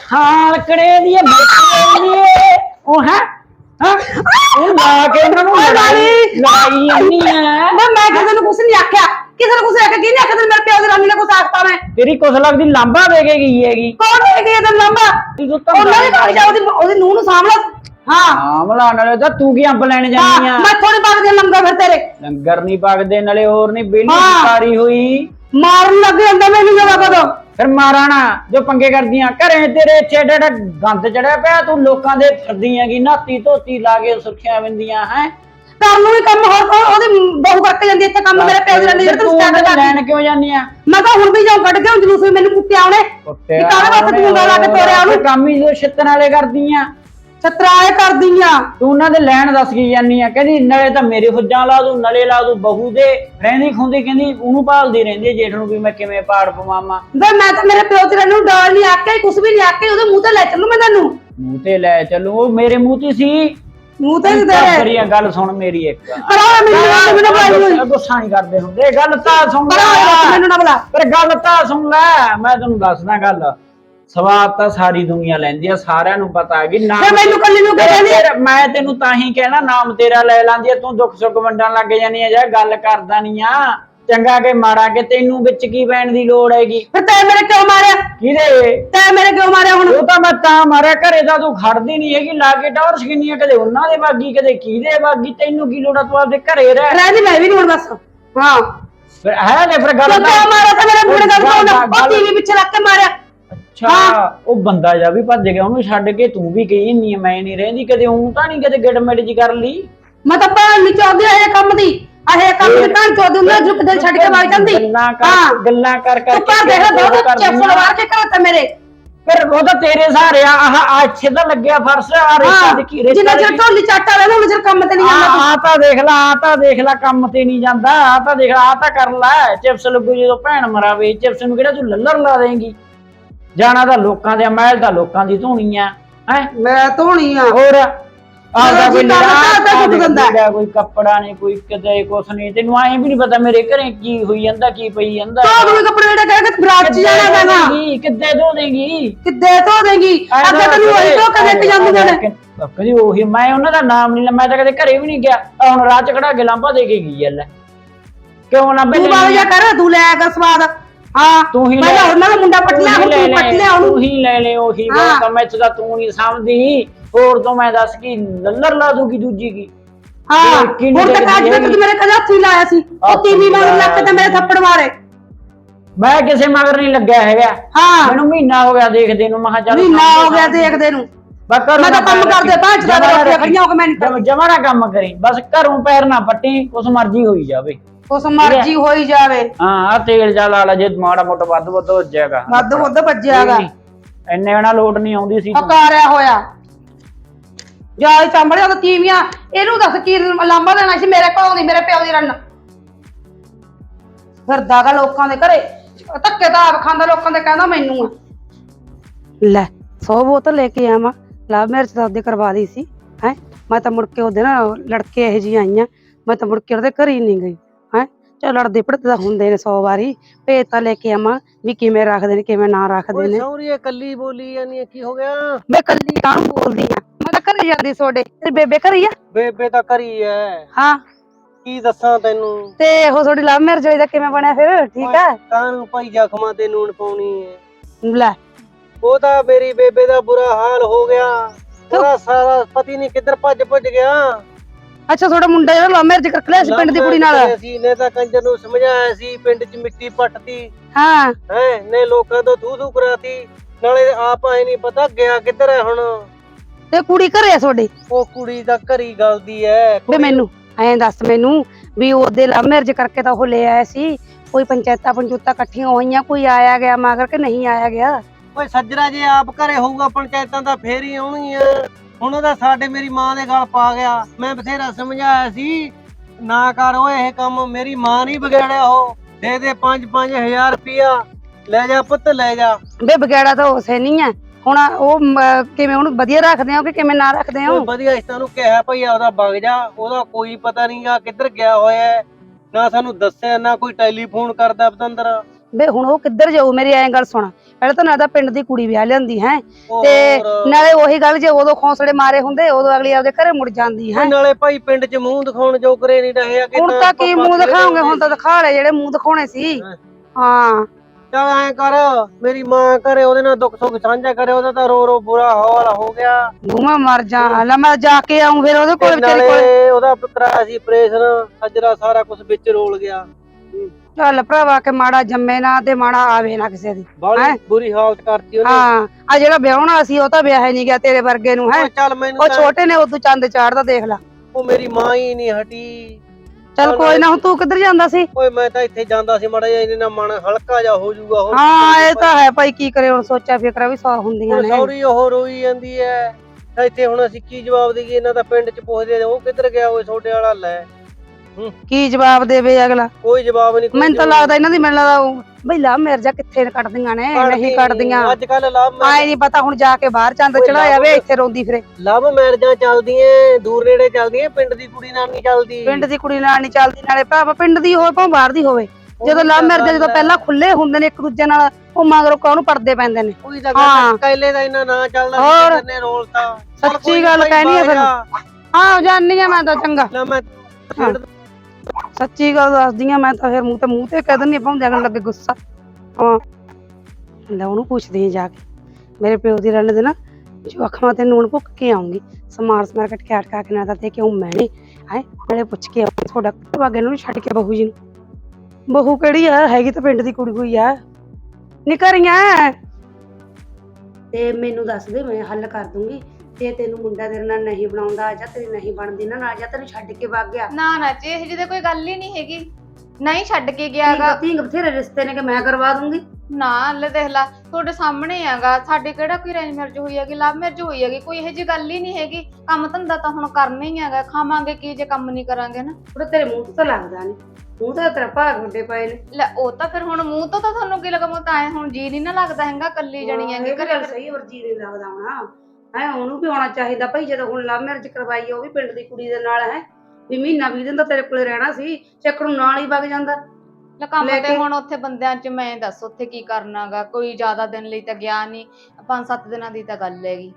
ਸਾਲਕੜੇ ਦੀ ਏ ਉਹ ਹੈ? ਹਾਂ? ਉਹ ਲਾ ਕੇ ਉਹਨਾਂ ਨੂੰ ਲੜਾਈ ਲੜਾਈ ਆਨੀ ਹੈ। ਮੈਂ ਮੈਂ ਕਿਸੇ ਨੂੰ ਕੁਛ ਨਹੀਂ ਆਖਿਆ। ਕਿਸੇ ਨੂੰ ਕੁਛ ਆਖਿਆ? ਕੀ ਨਹੀਂ ਆਖਿਆ ਤੈਨੂੰ? ਮੇਰੇ ਪਿਓ ਦੀ ਰਾਨੀ ਨੇ ਕੁਛ ਆਖਤਾ ਮੈਂ। ਤੇਰੀ ਕੁਛ ਲੱਗਦੀ ਲਾਂਬਾ ਦੇ ਕੇ ਗਈ ਹੈਗੀ। ਕੌਣ ਦੇ ਗਿਆ ਤੈਨੂੰ ਲੰਬਾ ਉਹਨਾਂ ਨੇ ਕਹੀ ਜਾ ਉਹਦੀ ਉਹਦੀ ਨੂੰਹ ਨੂੰ ਸਾਂਭਲਾ ਹਾਂ। ਆਮਲਾ ਨਾਲੇ ਤਾਂ ਤੂੰ ਕੀ ਅੰਬ ਲੈਣ ਜਾਨੀ ਆ? ਮੈਂ ਥੋੜੀ ਬਾਅਦ ਦੇ ਲੰਗਾ ਫਿਰ ਤੇਰੇ। ਲੰਗਰ ਨਹੀਂ ਪਕਦੇ ਨਾਲੇ ਹੋਰ ਨਹੀਂ ਬੇਲੀ। ਸਾਰੀ ਹੋਈ। ਮਾਰਨ ਲੱਗ ਜਾਂਦਾ ਮੈਨੂੰ ਜਵਾ ਕਦੋਂ? ਫਿਰ ਮਾਰਾਣਾ ਜੋ ਪੰਗੇ ਕਰਦੀਆਂ ਘਰੇ ਤੇਰੇ ਏਡਾ ਗੰਦ ਚੜਿਆ ਪਿਆ ਤੂੰ ਲੋਕਾਂ ਦੇ ਫਿਰਦੀ ਹੈਗੀ ਨਾਤੀ ਧੋਤੀ ਲਾ ਕੇ ਸੁਰਖੀਆਂ ਬਿੰਦੀਆਂ ਹੈ? ਕਰਨ ਨੂੰ ਵੀ ਕੰਮ ਹੋਰ ਹੋਰ ਉਹਦੀ ਬਹੂ ਕਰਕੇ ਜਾਂਦੀ ਇੱਥੇ ਕੰਮ ਮੇਰੇ ਪਿਓ ਦੀ ਰਾਨੀ ਜਿਹੜੇ ਤੈਨੂੰ ਤੂੰ ਸਟੈਂਡ ਕਰ ਲੈਣ ਕਿਉਂ ਜਾਨੀ ਆ? ਮੈਂ ਤਾਂ ਹੁਣ ਵੀ ਜਾਉਂ ਕੱਢ ਕੇ ਹੁਣ ਜਲੂਸ ਵੀ ਮੈਨੂੰ ਕੁੱਟਿਆ ਉਹਨੇ। ਕੁੱਟਿਆ ਕਿ ਕਾਹਦੇ ਵਾਸਤੇ ਤੂੰ ਲਾ ਕੇ ਤੋਰਿਆ ਉਹਨੂੰ? ਕੰਮ ਹੀ ਜੋ ਛਿੱਤਣ ਵਾਲੇ ਕਰਦੀਆਂ ਛਤਰਾਏ ਕਰਦੀਆਂ ਤੂੰ ਉਹਨਾਂ ਦੇ ਲੈਣ ਦੱਸ ਕੀ ਜਾਨੀ ਆ? ਕਹਿੰਦੀ ਨਾਲੇ ਤਾਂ ਮੇਰੇ ਹੁੱਜਾਂ ਲਾ ਦੂੰ ਨਲੇ ਲਾ ਦੂੰ ਬਹੂ ਦੇ। ਰਹਿੰਦੀ ਖੁੰਦੀ ਕਹਿੰਦੀ ਉਹਨੂੰ ਭਾਲਦੀ ਰਹਿੰਦੀ ਜੇਠ ਨੂੰ ਵੀ ਮੈਂ ਕਿਵੇਂ ਪਾੜ ਪਵਾਵਾਂ ਵੇ? ਮੈਂ ਤਾਂ ਮੇਰੇ ਪਿਓ ਰਾਨੀ ਨੂੰ ਡਾਲ ਨਹੀਂ ਆਕੇ ਕੁਛ ਵੀ ਨਹੀਂ ਆਕੇ ਉਹਦੇ ਮੂੰਹ ਤੇ ਲੈ ਚੱਲੂ ਮੈਂ ਤੈਨੂੰ। ਮੂੰਹ ਤੇ ਲੈ ਚੱਲੂ ਉਹ ਮੇਰੇ ਮੂੰਹ ਤੇ ਸੀ। ਮੂੰਹ ਤੇ ਦੇ ਮੇਰੀ ਗੱਲ ਸੁਣ ਮੇਰੀ ਇੱਕ। ਕਰਾ ਮੈਨੂੰ ਮੈਨੂੰ ਬੁਲਾਈ ਹੋਈ। ਗੁੱਸਾ ਨਹੀਂ ਕਰਦੇ ਹੁੰਦੇ। ਗੱਲ ਤਾਂ ਸੁਣ ਲੈ। ਮੈਨੂੰ ਨਾ ਬੁਲਾ। ਪਰ ਗੱਲ ਤਾਂ ਸੁਣ ਲੈ। ਮੈਂ ਤੈਨੂੰ ਦੱਸਦਾ ਗੱਲ। ਸਵਾਦ ਤਾਂ ਸਾਰੀ ਦੁਨੀਆ ਲੈਂਦੀ ਆ ਸਾਰਿਆਂ ਨੂੰ ਪਤਾ ਹੈ ਕਿ ਨਾਮ ਫਿਰ ਮੈਨੂੰ ਕੱਲੀ ਨੂੰ ਕਿਹ ਕਹਿੰਦੀ ਤੇਰਾ- ਮੈਂ ਤੈਨੂੰ ਤਾਂ ਹੀ ਕਹਿਣਾ ਨਾਮ ਤੇਰਾ ਲੈ ਲਾਂਦੀ ਆ ਤੂੰ ਦੁੱਖ ਸੁੱਖ ਵੰਡਣ ਲੱਗ ਜਾਨੀ ਆ ਜਾਂ ਗੱਲ ਕਰਦਾ ਨਹੀਂ ਆ। ਚੰਗਾ ਕਿ ਮਾੜਾ ਕਿ ਤੈਨੂੰ ਵਿੱਚ ਕੀ ਪੈਣ ਦੀ ਲੋੜ ਹੈਗੀ? ਫਿਰ ਤੈਂ ਮੇਰੇ ਕਿਉਂ ਮਾਰਿਆ? ਕਿਹਦੇ? ਤੈਂ ਮੇਰੇ ਕਿਉਂ ਮਾਰਿਆ ਹੁਣ? ਉਹ ਤਾਂ ਮੈਂ ਤਾਂ ਮਾਰਿਆ ਘਰੇ ਤਾਂ ਤੂੰ ਖੜਦੀ ਨਹੀਂ ਹੈਗੀ ਲਾ ਕੇ ਟੌਰ ਸ਼ਕਿੰਨੀਆਂ ਕਦੇ ਉਹਨਾਂ ਦੇ ਬਾਗੀ ਕਦੇ ਕਿਹਦੇ ਬਾਗੀ ਤੈਨੂੰ ਕੀ ਲੋੜ ਆ ਤੂੰ ਆਪਦੇ ਘਰੇ ਰਹਿ। ਰਹਿ ਮੈਂ ਵੀ ਨਹੀਂ ਹੁਣ ਬਸ। ਹਾਂ। ਫਿਰ ਹੈ ਨੇ ਫਿਰ ਗੱਲ ਤੂੰ ਕਿਉਂ ਮਾਰਿਆ? ਤਾਂ ਮੇਰੇ ਮੂੰਹ ਗੱਲ ਤੋਂ ਗੱਲ- ਟੀਵੀ ਪਿੱਛੇ ਲੱਗ ਕੇ ਮਾਰਿਆ। ਅੱਛਾ। ਉਹ ਬੰਦਾ ਜਾ ਵੀ ਭੱਜ ਗਿਆ ਉਹਨੂੰ ਛੱਡ ਕੇ ਤੂੰ ਵੀ ਗਈ ਨਹੀਂ ਆ, ਮੈਂ ਨਹੀਂ ਰਹਿੰਦੀ ਕਦੇ ਉਹ ਤਾਂ ਨਹੀਂ ਕਦੇ ਗਿੜ ਮਿੜ ਜੀ ਕਰ ਲਈ। ਮੈਂ ਤਾਂ ਭਾਣ ਨਹੀਂ ਚਾਹਦੀ ਇਹ ਕੰਮ ਦੀ ਇਹ ਕੰਮ ਦੀ ਭਾਣ ਚਾਹਦੀ ਹੁੰਦਾ ਜੋ ਕਿਤੇ ਛੱਡ ਕੇ ਵਗ ਜਾਂਦੀ। ਗੱਲਾਂ ਕਰ ਗੱਲਾਂ ਕਰ ਕਰ ਤੂੰ ਘਰ ਦੇਖ ਦੋ ਦੋ ਚੈਪਲ ਵਾਰ ਕੇ ਘਰ ਤੇ ਮੇਰੇ। ਫਿਰ ਉਹ ਤਾਂ ਤੇਰੇ ਸਹਾਰੇ ਆ ਆਹ ਆ ਇੱਥੇ ਤਾਂ ਲੱਗਿਆ ਫਰਸ਼ ਆ ਰੇਤਾ ਦੇ ਕੀ ਰੇਤਾ ਜਿੰਨਾ ਦੇ ਚਿਰ ਢੋਲੀ ਚਾਟਾ ਰਹਿਣਾ ਉਹਨਾਂ ਚਿਰ ਕੰਮ ਤੇ ਨਹੀਂ ਜਾਂਦਾ ਆ ਆ ਤਾਂ ਦੇਖ ਲੈ ਆ ਤਾਂ ਦੇਖ ਲੈ ਕੰਮ ਤੇ ਨਹੀਂ ਜਾਂਦਾ ਆ ਤਾਂ ਦੇਖ ਲੈ ਆ ਤਾਂ ਕਰ ਲੈ ਚਿਪਸ ਲੱਗੂ ਜਦੋਂ ਭੈਣ ਮਰਾਵੇ ਚਿਪਸ ਨੂੰ ਕਿਹੜਾ ਤੂੰ ਲੱਲਰ ਲਾ ਦੇਂਗੀ? ਜਾਣਾ ਤਾਂ ਲੋਕਾਂ ਦੇ ਮਹਿਲ ਤਾਂ ਲੋਕਾਂ ਦੀ ਧੂਣੀ ਆ ਹੈ? ਮੈਂ ਧੋਣੀ ਆ। ਹੋਰ ਆਦਾ ਕੋਈ ਤਾਂ ਤਾਂ ਲੜਾ। ਕੋਈ ਕੱਪੜਾ ਨਹੀਂ ਕੋਈ ਕਿਤੇ ਕੁਛ ਨਹੀਂ ਤੈਨੂੰ ਐਂ ਵੀ ਨਹੀਂ ਪਤਾ ਮੇਰੇ ਘਰੇ ਕੀ ਹੋਈ ਜਾਂਦਾ ਕੀ ਪਈ ਜਾਂਦਾ। ਧੋ ਦੂੰਗੀ ਕੱਪੜੇ ਜਿਹੜੇ ਕਹਿ ਕੇ ਬਰਾਤ ਚ ਜਾਣਾ ਪੈਣਾ। ਕਿੱਦੇ ਧੋ ਦੇਂਗੀ ਕਿੱਦੇ ਧੋ ਦੇਂਗੀ ਅੱਗੇ ਤੈਨੂੰ ਉਹੀ ਧੋ ਕੇ ਦਿੱਤੇ ਜਾਂਦੀਆਂ ਨੇ ਕਦੀ ਉਹੀ ਮੈਂ ਉਹਨਾਂ ਦਾ ਨਾਮ ਨਹੀਂ ਮੈਂ ਤਾਂ ਕਦੇ ਘਰੇ ਵੀ ਨਹੀਂ ਗਿਆ। ਹੁਣ ਰਾਹ ਚ ਖੜਾ ਕੇ ਲਾਂਬਾ ਦੇ ਕੇ ਗਈ ਐ ਲੈ। ਕਿਉਂ ਨਾ ਤੂੰ ਬੇਲੇ ਬਾਬਾ ਜਾ ਕਰ ਤੂੰ ਲੈ ਕੇ ਸਵਾਦ। ਹਾਂ ਤੂੰ ਹੀ ਮੈਂ ਲੈ- ਉਹਨਾਂ ਦਾ ਮੁੰਡਾ ਪਟ ਲਿਆ ਤੂੰ ਹੁਣ ਤੂੰ ਪਟ ਲਿਆ ਤੂੰ ਹੀ ਲੈ ਲੈ ਉਹੀ ਹਾਂ। ਕੰਮ ਇੱਥੇ ਦਾ ਤੂੰ ਨਹੀਂ ਸਮਝਦੀ। ਹੋਰ ਤੋਂ ਮੈਂ ਦੱਸ ਕੀ ਲੱਲਰ ਲਾ ਦੂਗੀ ਦੂਜੀ ਕੀ। ਹਾਂ ਹੁਣ ਤੱਕ ਦੇਖਦੀ ਅੱਜ ਤੱਕ ਹੈਗੀ। ਤੂੰ ਮੇਰੇ ਕਦੇ ਹੱਥੀ ਲਾਇਆ ਸੀ। ਉਹ ਹੱਥ ਲਾਇਆ ਲੱਗ ਕੇ ਤੇ ਮੇਰੇ ਥੱਪੜ ਮਾਰੇ। ਮੈਂ ਕਿਸੇ ਮਗਰ ਨਹੀਂ ਲੱਗਿਆ ਹੈਗਾ। ਹਾਂ। ਮੈਨੂੰ ਮਹੀਨਾ ਹੋ ਗਿਆ ਦੇਖਦੇ ਨੂੰ ਮੈਂ ਕਿਹਾ ਚੱਲ ਮਹੀਨਾ ਹੋ ਗਿਆ ਦੇਖਦੇ ਨੂੰ। ਬਸ ਘਰੋਂ ਮੈਂ ਤਾਂ ਨਾ ਕੰਮ ਪੈਰ ਕਰਦੇ ਬਾਅਦ ਚ ਤਾਂ ਜਮਾਂ ਨਾ ਰੋਟੀਆਂ ਰੱਖੀ। ਖੜੀਆਂ ਹੋ ਕੇ ਮੈਂ ਨਹੀਂ ਜਮਾਂ ਨਾ ਕੰਮ ਕਰੀ। ਬਸ ਘਰੋਂ ਪੈਰ ਨਾ ਪੱਟੀ ਉਸ ਮਰਜ਼ੀ ਹੋਈ ਜਾਵੇ। ਉਸ ਮਰਜ਼ੀ ਹੋਈ ਜਾਵੇ। ਹਾਂ ਆ ਤੇਲ ਜਾ ਲਾ ਲਾ ਜੇ ਮਾੜਾ ਮੋਟਾ ਵੱਧ ਵੱਧ ਹੋ ਜਾਏਗਾ। ਵੱਧ ਵੱਧ ਵੱਜਿਆਗਾ ਇੰਨੇ ਨਾਲ ਲੋਟ ਨਹੀਂ ਆਉਂਦੀ ਸੀ। ਹਕਾਰਿਆ ਹੋਇਆ। ਜਾ ਇਹ ਚੰਬੜਿਆ ਤਾਂ ਤੀਵੀਆਂ ਇਹਨੂੰ ਦੱਸ ਕੀ ਲਾਂਬਾ ਦੇਣਾ ਸੀ ਮੇਰੇ ਕੋਲ ਨਹੀਂ ਮੇਰੇ ਪਿਓ ਦੀ ਰੰਨ। ਫਿਰਦਾਗਾ ਲੋਕਾਂ ਦੇ ਘਰੇ। ਧੱਕੇ ਤਾਂ ਆਪ ਖਾਂਦਾ ਲੋਕਾਂ ਦੇ ਕਹਿੰਦਾ ਮੈਨੂੰ ਆ। ਲੈ 100 ਬੋਤਲ ਲੈ ਕੇ ਆਵਾਂ। ਲਵ ਮੈਰਿਜ ਤਾਂ ਉਹਦੇ ਕਰਵਾ ਲਈ ਸੀ। ਹੈ ਮੈਂ ਤਾਂ ਮੁੜ ਕੇ ਉਹਦੇ ਨਾ ਲੜਕੇ ਇਹੋ ਜਿਹੀ ਆਈਆਂ ਮੈਂ ਤਾਂ ਮੁੜ ਕੇ ਉਹਦੇ ਘਰ ਹੀ ਨਹੀਂ ਗਈ। ਚਲ ਲੜਦੇ ਪੜਦੇ ਤਾਂ ਹੁੰਦੇ ਨੇ 100 ਵਾਰੀ ਭੇਤ ਤਾਂ ਲੈ ਕੇ ਆਵਾਂ ਵੀ ਕਿਵੇਂ ਰੱਖਦੇ ਨੇ ਕਿਵੇਂ ਨਾ ਰੱਖਦੇ ਨੇ। ਸੌਰੀ ਇਹ ਕੱਲੀ ਬੋਲੀ ਜਾਨੀ ਕੀ ਹੋ ਗਿਆ? ਮੈਂ ਕੱਲੀ ਕਾਹਨੂੰ ਬੋਲਦੀ ਆ। ਮੈਂ ਤਾਂ ਘਰੇ ਜਾਂਦੀ ਤੁਹਾਡੇ ਤੇਰੀ ਬੇਬੇ ਘਰੇ ਆ? ਬੇਬੇ ਤਾਂ ਕਰੀ ਐ। ਹਾਂ। ਕੀ ਦੱਸਾਂ ਤੈਨੂੰ? ਤੇ ਉਹ ਤੁਹਾਡੀ ਲਵ ਮੈਰਿਜ ਹੋਈ ਦਾ ਕਿਵੇਂ ਬਣਿਆ ਫਿਰ? ਠੀਕ ਆ? ਕਾਹਨੂੰ ਭਾਈ ਜ਼ਖਮਾਂ ਤੇ ਨੂਣ ਪਾਉਣੀ ਐ। ਲੈ। ਉਹ ਤਾਂ ਮੇਰੀ ਬੇਬੇ ਦਾ ਬੁਰਾ ਹਾਲ ਹੋ ਗਿਆ। ਉਹਦਾ ਸਾਰਾ ਪਤੀ ਨਹੀਂ ਕਿੱਧਰ ਭੱਜ ਭੱਜ ਗਿਆ। ਅੱਛਾ ਤੁਹਾਡਾ ਮੁੰਡਾ ਜਿਹੜਾ ਲਵ ਮੈਰਿਜ ਕਰ ਲਿਆ ਸੀ ਪਿੰਡ ਦੀ ਕੁੜੀ ਨਾਲ? ਅਸੀਂ ਨੇ ਤਾਂ ਕੰਜਰ ਨੂੰ ਸਮਝਾਇਆ ਸੀ ਪਿੰਡ 'ਚ ਮਿੱਟੀ ਪੱਟਤੀ। ਹਾਂ। ਹੈ ਨੇ ਲੋਕਾਂ ਤੋਂ ਥੂ ਥੂ ਕਰਾਤੀ। ਨਾਲੇ ਆਪ ਐ ਨਹੀਂ ਪਤਾ ਗਿਆ ਕਿੱਧਰ ਹੈ ਹੁਣ? ਤੇ ਕੁੜੀ ਘਰੇ ਆ ਤੁਹਾਡੇ? ਉਹ ਕੁੜੀ ਦਾ ਘਰੀ ਗਲਦੀ ਐ ਵੇ ਮੈਨੂੰ ਐਂ ਦੱਸ ਮੈਨੂੰ ਵੀ ਉਹਦੇ ਲਵ ਮੈਰਿਜ ਕਰਕੇ ਤਾਂ ਉਹ ਲੈ ਆਇਆ ਸੀ। ਕੋਈ ਪੰਚਾਇਤਾਂ ਪੰਚੂਤਾਂ ਇਕੱਠੀਆਂ ਹੋਈਆਂ ਕੋਈ ਆਇਆ ਗਿਆ ਮਗਰ ਕਿ ਨਹੀਂ ਆਇਆ ਗਿਆ? ਓਏ ਸੱਜਰਾ ਜੇ ਆਪ ਘਰੇ ਹੋਊਗਾ ਪੰਚਾਇਤਾਂ ਤਾਂ ਫੇਰ ਹੀ ਆਉਣਗੀਆਂ। ਹੁਣ ਉਹਦਾ ਸਾਡੇ ਮੇਰੀ ਮਾਂ ਦੇ ਗਲ ਪਾ ਗਿਆ। ਮੈਂ ਬਥੇਰਾ ਸਮਝਾਇਆ ਸੀ ਨਾ ਕਰ ਓਏ ਇਹ ਕੰਮ ਮੇਰੀ ਮਾਂ ਨਹੀਂ ਵਿਗੜਿਆ ਉਹ। ਦੇ ਦੇ 5-5000 ਰੁਪਿਆ ਲੈ ਜਾ ਪੁੱਤ ਲੈ ਜਾ। ਵੇ ਬਗੈੜਾ ਤਾਂ ਉਸੇ ਨਹੀਂ ਆ ਹੁਣ ਉਹ ਮ, ਕਿਵੇਂ ਉਹਨੂੰ ਵਧੀਆ ਰੱਖਦੇ ਹੋ ਕਿ ਕਿਵੇਂ ਨਾ ਰੱਖਦੇ ਹੋ? ਵਧੀਆ ਇਸ ਨੂੰ ਕਿਹਾ ਭਈ ਆਪਦਾ ਵਗ ਜਾ। ਉਹਦਾ ਕੋਈ ਪਤਾ ਨਹੀਂਗਾ ਕਿੱਧਰ ਗਿਆ ਹੋਇਆ ਹੈ। ਨਾ ਸਾਨੂੰ ਦੱਸਿਆ ਨਾ ਕੋਈ ਟੈਲੀਫੋਨ ਕਰਦਾ ਪਤੰਦਰ ਬੇ ਹੁਣ ਉਹ ਕਿੱਧਰ ਜਾਊ? ਮੇਰੀ ਐਂ ਗੱਲ ਸੁਣ। ਪਹਿਲਾਂ ਤਾਂ ਨਾ ਤਾਂ ਪਿੰਡ ਦੀ ਕੁੜੀ ਵਿਆਹ ਲਿਆਂਦੀ ਹੈ? ਤੇ ਹੋਰ। ਨਾਲੇ ਉਹੀ ਗੱਲ ਜੇ ਉਦੋਂ ਖੌਂਸਲੇ ਮਾਰੇ ਹੁੰਦੇ ਉਦੋਂ ਅਗਲੀ ਆਪਦੇ ਘਰੇ ਮੁੜ ਜਾਂਦੀ ਹੈ? ਨਾਲੇ ਭਾਈ ਪਿੰਡ 'ਚ ਮੂੰਹ ਦਿਖਾਉਣ ਜੋਗਰੇ ਨਹੀਂ ਰਹੇ ਆ ਹੁਣ ਤਾਂ ਕੀ ਮੂੰਹ ਦਿਖਾਉਂਗੇ ਹੁਣ ਤਾਂ ਦਿਖਾ ਲੈ ਜਿਹੜੇ ਮੂੰਹ ਦਿਖਾਉਣੇ ਸੀ। ਹਾਂ। ਹਾਂ। ਚੱਲ ਐ ਕਰ ਮੇਰੀ ਮਾਂ ਕਰੇ ਉਹਦੇ ਨਾਲ ਦੁੱਖ ਸੁੱਖ ਸਾਂਝਾ ਕਰੇ ਉਹਦਾ ਤਾਂ ਰੋ ਰੋ ਬੁਰਾ ਹਾਲ ਹੋ ਗਿਆ। ਘੁਮਾ ਮਰ ਜਾ ਲੈ ਮੈਂ ਜਾ ਕੇ ਆਉਂ ਫਿਰ ਉਹਦੇ ਕੋਲ ਵਿਚਾਰੀ ਕੋਲ। ਨਾਲੇ ਉਹਦਾ ਕਰਾਇਆ ਸੀ ਆਪਰੇਸ਼ਨ ਸੱਜਰਾ ਸਾਰਾ ਕੁਝ ਵਿੱਚ ਰੋਲ ਗਿਆ। ਚੱਲ ਭਰਾਵਾ ਕੇ ਮਾੜਾ ਜੰਮੇ ਨਾ ਤੇ ਮਾੜਾ ਆਵੇ ਨਾ ਕਿਸੇ ਦੀ ਬਾਹਲੀ ਬੁਰੀ ਹਾਲਤ ਕਰਤੀ ਉਹਨੇ। ਹਾਂ ਆ ਜਿਹੜਾ ਵਿਆਹਣਾ ਸੀ ਉਹ ਤਾਂ ਵਿਆਹ ਨਹੀਂ ਗਿਆ ਤੇਰੇ ਵਰਗੇ ਨੂੰ ਹੈ? ਉਹ ਚੱਲ ਮੈਨੂੰ ਉਹ ਤਾਂ- ਛੋਟੇ ਨੇ ਉਦੋਂ ਚੰਦ ਚਾੜਦਾ ਦੇਖ ਲੈ। ਉਹ ਮੇਰੀ ਮਾਂ ਹੀ ਨਹੀਂ ਹਟੀ। ਚੱਲ ਕੋਈ ਨਾ ਹੁਣ ਤੂੰ ਕਿੱਧਰ ਜਾਂਦਾ ਸੀ? ਓਏ ਮੈਂ ਤਾਂ ਇੱਥੇ ਜਾਂਦਾ ਸੀ ਮੜਾ ਜਿਹਾ ਇਹਦੇ ਨਾਲ ਮਨ ਹਲਕਾ ਜਾ ਹੋ ਜਾਊਗਾ ਹੋਰ ਹਾਂ ਇਹ ਤਾਂ ਹੈ ਭਾਈ ਕੀ ਕਰੇ ਹੁਣ ਸੋਚਿਆ ਫਿਕਰਾ ਵੀ ਸੌ ਹੁੰਦੀਆਂ ਨੇ। ਸੌਰੀ ਉਹ ਰੋਈ ਜਾਂਦੀ ਐ ਤਾਂ ਇੱਥੇ ਹੁਣ ਅਸੀਂ ਕੀ ਜਵਾਬ ਦੇਈਏ ਇਹਨਾਂ ਦਾ ਪਿੰਡ 'ਚ ਪੁੱਛਦੇ ਨੇ, ਉਹ ਕਿੱਧਰ ਗਿਆ ਓਏ ਛੋਟੇ ਵਾਲਾ ਲੈ। ਕੀ ਜਵਾਬ ਦੇਵੇ ਅਗਲਾ? ਕੋਈ ਜਵਾਬ ਨਹੀਂ ਮੈਨੂੰ ਤਾਂ ਲੱਗਦਾ ਇਹਨਾਂ ਦੀ ਮੈਨੂੰ ਲੱਗਦਾ ਉਹ- ਬਈ ਲਾ ਮਿਰਜਾ ਕਿੱਥੇ ਕੱਢਦੀਆਂ ਨੇ ਨਹੀਂ ਕੱਢਦੀਆਂ। ਅੱਜ ਕੱਲ ਲਵ ਆਏ ਨਹੀਂ ਪਤਾ ਹੁਣ ਜਾ ਕੇ ਬਾਹਰ ਚੰਦ ਓਏ ਚੜਾਇਆ ਵੇ ਲੱਭ। ਇੱਥੇ ਰੋਂਦੀ ਫਿਰੇ। ਲਵ ਮੈਰਜਾਂ ਚੱਲਦੀਆਂ ਦੂਰ ਨੇੜੇ ਚੱਲਦੀਆਂ ਪਿੰਡ ਦੀ ਕੁੜੀ ਨਾਲ ਨਹੀਂ ਚੱਲਦੀ। ਪਿੰਡ ਦੀ ਕੁੜੀ ਨਾਲ ਨਹੀਂ ਚੱਲਦੀ ਨਾਲੇ ਭਰਾਵਾ ਪਿੰਡ ਦੀ ਹੋਵੇ ਭਾਵੇਂ ਬਾਹਰ ਦੀ ਹੋਵੇ। ਜਦੋਂ ਲਵ ਮਿਰਜਾ ਜਦੋਂ ਪਹਿਲਾਂ ਖੁੱਲੇ ਹੁੰਦੇ ਨੇ ਇੱਕ ਦੂਜੇ ਨਾਲ ਉਹ ਮਗਰੋਂ ਕਾਹਨੂੰ ਪੜਦੇ ਪੈਂਦੇ ਨੇ? ਕੋਈ ਤਾਂ ਹਾਂ। ਗੱਲ ਕੈਲੇ ਦਾ ਇਹਨਾਂ ਨਾਂ ਚੱਲਦਾ ਹੋਰ। ਕਿੰਨੇ ਰੋਲ ਤਾਂ। ਚੱਲ ਸੱਚੀ ਕੋਈ ਗੱਲ ਭਾਈ ਕਹਿਣੀ ਆ ਫਿਰ। ਬਾਹਰ ਹਾਂ ਜਾਣੀ ਆ ਮੈਂ ਤਾਂ ਚੰਗਾ। ਲੈ ਮੈਂ ਹਾਂ। ਸੱਚੀ ਗੱਲ ਦੱਸਦੀ ਆ, ਮੈਂ ਤਾਂ ਫਿਰ ਮੂੰਹ ਤੇ ਮੂੰਹ ਤੇ ਕਹਿ ਦਿੰਦੀ ਭਾਵੇਂ ਜਗਣ ਲੱਗੇ ਗੁੱਸਾ। ਹਾਂ। ਲੈ ਉਹਨੂੰ ਪੁੱਛਦੀ ਆ ਜਾ ਕੇ। ਮੇਰੇ ਪਿਓ ਦੀ ਰਣ ਦੇ ਨਾ, ਜੋ ਅੱਖਾਂ ਤੇ ਨੂਣ ਭੁੱਕ ਕੇ ਆਉਂਗੀ ਸਮਾਰ ਸਮਾਰ ਕੱਟ ਕੇ ਅਟਕਾ ਕੇ ਨਾ ਤਾਂ ਤੇ ਕਿਉਂ ਮੈਨੇ ਹੈ, ਨਾਲੇ ਪੁੱਛ ਕੇ ਆਊਂ, ਤੁਹਾਡਾ ਵਾਗੇ ਨੂੰ ਛੱਡ ਕੇ ਬਹੂ ਜੀ ਨੂੰ। ਬਹੂ ਕਿਹੜੀ ਆ? ਹੈਗੀ ਤਾਂ ਪਿੰਡ ਦੀ ਕੁੜੀ ਹੋਈ ਆ। ਨਿਕਰੀਆਂ ਤੇ ਮੈਨੂੰ ਦੱਸ ਦੇ, ਮੈਂ ਹੱਲ ਕਰ ਦੂੰਗੀ। ਜੇ ਤੈਨੂੰ ਮੁੰਡਾ ਤੇਰੇ ਨਾਲ ਨਹੀਂ ਬਣਾਉਂਦਾ ਜਾਂ ਤੇਰੀ ਨਹੀਂ ਬਣਦੀ ਨਾ ਨਾਲ ਜਾਂ ਤੈਨੂੰ ਛੱਡ ਕੇ ਵਗ ਗਿਆ। ਨਾ ਨਾ ਜੀ ਇਹ ਜਿਹੀ ਤਾਂ ਕੋਈ ਗੱਲ ਹੀ ਨਹੀਂ ਹੈਗੀ। ਨਹੀਂ ਛੱਡ ਕੇ ਗਿਆਗਾ ਧੀਂਗ ਬਥੇਰੇ ਰਿਸ਼ਤੇ ਨੇ ਕਿ ਮੈਂ ਕਰਵਾ ਦੂੰਗੀ। ਨਾ ਲੈ ਦੇਖ ਲਾ ਤੁਹਾਡੇ ਸਾਹਮਣੇ ਹੈਗਾ ਸਾਡੇ ਕਿਹੜਾ ਕੋਈ ਰੈਂਜ ਮੈਰਿਜ ਹੋਈ ਹੈਗੀ ਲਵ ਮੈਰਿਜ ਹੋਈ ਹੈਗੀ ਕੋਈ ਇਹੋ ਜਿਹੀ ਗੱਲ ਹੀ ਨਹੀਂ ਹੈਗੀ। ਕੰਮ ਧੰਦਾ ਤਾਂ ਹੁਣ ਕਰਨਾ ਹੀ ਹੈਗਾ ਖਾਵਾਂਗੇ ਕੀ ਜੇ ਕੰਮ ਨਹੀਂ ਕਰਾਂਗੇ ਨਾ। ਉਹ ਤੇਰੇ ਮੂੰਹ ਤੋਂ ਤਾਂ ਲੱਗਦਾ ਨਹੀਂ ਮੂੰਹ ਤਾਂ ਤੇਰਾ ਭਾਗ ਵੱਡੇ ਪਏ ਨੇ। ਲੈ ਉਹ ਤਾਂ ਫਿਰ ਹੁਣ ਮੂੰਹ ਤੋਂ ਤਾਂ ਤੁਹਾਨੂੰ ਕੀ ਲੱਗਾ ਮੂੰਹ ਤਾਂ ਐ ਹੁਣ ਜੀ ਨਹੀਂ ਨਾ ਲੱਗਦਾ ਹੈਗਾ ਕੱਲੀ ਜਣੀ ਹੈਗੀ ਘਰੇ ਸਹੀ ਹੋਰ ਜੀ ਨਹੀਂ ਲੱਗਦਾ ਹੋਣਾ। ਹੈ ਉਹਨੂੰ ਵੀ ਆਉਣਾ ਚਾਹੀਦਾ ਭਾਈ ਜਦੋਂ ਹੁਣ ਲਵ ਮੈਰਿਜ ਕਰਵਾਈ ਆ ਉਹ ਵੀ ਪਿੰਡ ਦੀ ਕੁੜੀ ਦੇ ਨਾਲ ਹੈ। ਵੀ ਮਹੀਨਾ ਵੀਹ ਦਿਨ ਤਾਂ ਤੇਰੇ ਕੋਲੇ ਰਹਿਣਾ ਸੀ ਚੱਕਰ ਨੂੰ ਨਾਲ ਹੀ ਵਗ ਜਾਂਦਾ। ਲੈ ਕੰਮ ਲੈ ਤੇ ਕੇ- ਹੁਣ ਉੱਥੇ ਬੰਦਿਆਂ 'ਚ ਮੈਂ ਦੱਸ ਉੱਥੇ ਕੀ ਕਰਨਾਗਾ ਕੋਈ ਜ਼ਿਆਦਾ ਦਿਨ ਲਈ ਤਾਂ ਗਿਆ ਨਹੀਂ ਪੰਜ ਸੱਤ ਦਿਨਾਂ ਦੀ ਤਾਂ ਗੱਲ ਹੈਗੀ।